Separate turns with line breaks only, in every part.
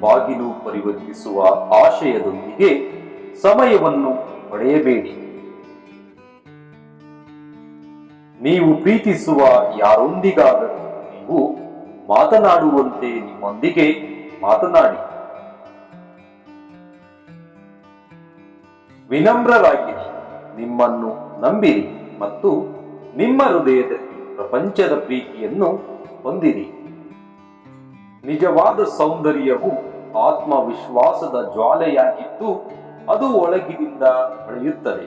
ಬಾಗಿಲು ಪರಿವರ್ತಿಸುವ ಆಶಯದೊಂದಿಗೆ ಸಮಯವನ್ನು ಪಡೆಯಬೇಡಿ. ನೀವು ಪ್ರೀತಿಸುವ ಯಾರೊಂದಿಗಾದರೂ ನೀವು ಮಾತನಾಡುವಂತೆ ನಿಮ್ಮೊಂದಿಗೆ ಮಾತನಾಡಿ. ವಿನಮ್ರರಾಗಿರಿ, ನಿಮ್ಮನ್ನು ನಂಬಿರಿ ಮತ್ತು ನಿಮ್ಮ ಹೃದಯದಲ್ಲಿ ಪ್ರಪಂಚದ ಪ್ರೀತಿಯನ್ನು ಹೊಂದಿರಿ. ನಿಜವಾದ ಸೌಂದರ್ಯವು ಆತ್ಮವಿಶ್ವಾಸದ ಜ್ವಾಲೆಯಾಗಿದ್ದು ಅದು ಒಳಗಿನಿಂದ ಬೆಳೆಯುತ್ತದೆ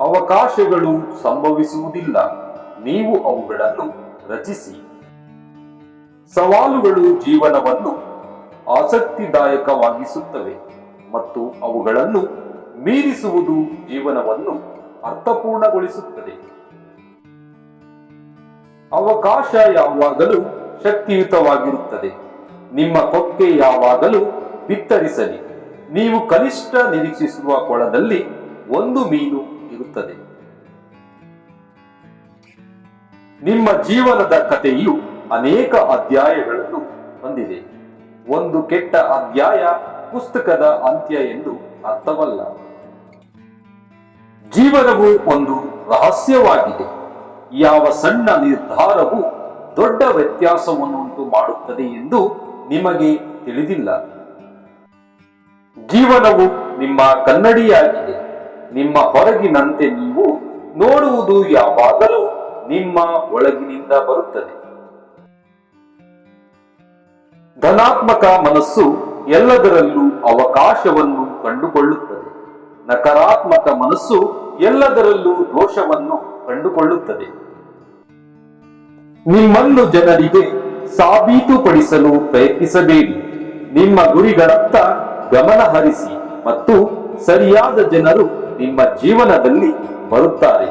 ಅವಕಾಶಗಳು ಸಂಭವಿಸುವುದಿಲ್ಲ. ನೀವು ಅವುಗಳನ್ನು ರಚಿಸಿ. ಸವಾಲುಗಳು ಜೀವನವನ್ನು ಆಸಕ್ತಿದಾಯಕವಾಗಿಸುತ್ತವೆ ಮತ್ತು ಅವುಗಳನ್ನು ಮೀರಿಸುವುದು ಜೀವನವನ್ನು ಅರ್ಥಪೂರ್ಣಗೊಳಿಸುತ್ತದೆ. ಅವಕಾಶ ಯಾವಾಗಲೂ ಶಕ್ತಿಯುತವಾಗಿರುತ್ತದೆ. ನಿಮ್ಮ ಕೊಕ್ಕೆ ಯಾವಾಗಲೂ ಬಿತ್ತರಿಸಲಿ. ನೀವು ಕನಿಷ್ಠ ನಿರೀಕ್ಷಿಸುವ ಕೊಳದಲ್ಲಿ ಒಂದು ಮೀನು ಇರುತ್ತದೆ. ನಿಮ್ಮ ಜೀವನದ ಕಥೆಯು ಅನೇಕ ಅಧ್ಯಾಯಗಳನ್ನು ಹೊಂದಿದೆ. ಒಂದು ಕೆಟ್ಟ ಅಧ್ಯಾಯ ಪುಸ್ತಕದ ಅಂತ್ಯ ಎಂದು ಅರ್ಥವಲ್ಲ. ಜೀವನವು ಒಂದು ರಹಸ್ಯವಾಗಿದೆ. ಯಾವ ಸಣ್ಣ ನಿರ್ಧಾರವು ದೊಡ್ಡ ವ್ಯತ್ಯಾಸವನ್ನುಂಟು ಮಾಡುತ್ತದೆ ಎಂದು ನಿಮಗೆ ತಿಳಿದಿಲ್ಲ. ಜೀವನವು ನಿಮ್ಮ ಕನ್ನಡಿಯಾಗಿದೆ. ನಿಮ್ಮ ಹೊರಗಿನಂತೆ ನೀವು ನೋಡುವುದು ಯಾವಾಗಲೂ ನಿಮ್ಮ ಒಳಗಿನಿಂದ ಬರುತ್ತದೆ. ಧನಾತ್ಮಕ ಮನಸ್ಸು ಎಲ್ಲದರಲ್ಲೂ ಅವಕಾಶವನ್ನು ಕಂಡುಕೊಳ್ಳುತ್ತದೆ. ನಕಾರಾತ್ಮಕ ಮನಸ್ಸು ಎಲ್ಲದರಲ್ಲೂ ದೋಷವನ್ನು ಕಂಡುಕೊಳ್ಳುತ್ತದೆ. ನಿಮ್ಮನ್ನು ಜನರಿಗೆ ಸಾಬೀತುಪಡಿಸಲು ಪ್ರಯತ್ನಿಸಬೇಡಿ. ನಿಮ್ಮ ಗುರಿಗಳತ್ತ ಗಮನ ಹರಿಸಿ ಮತ್ತು ಸರಿಯಾದ ಜನರು ನಿಮ್ಮ ಜೀವನದಲ್ಲಿ ಬರುತ್ತಾರೆ.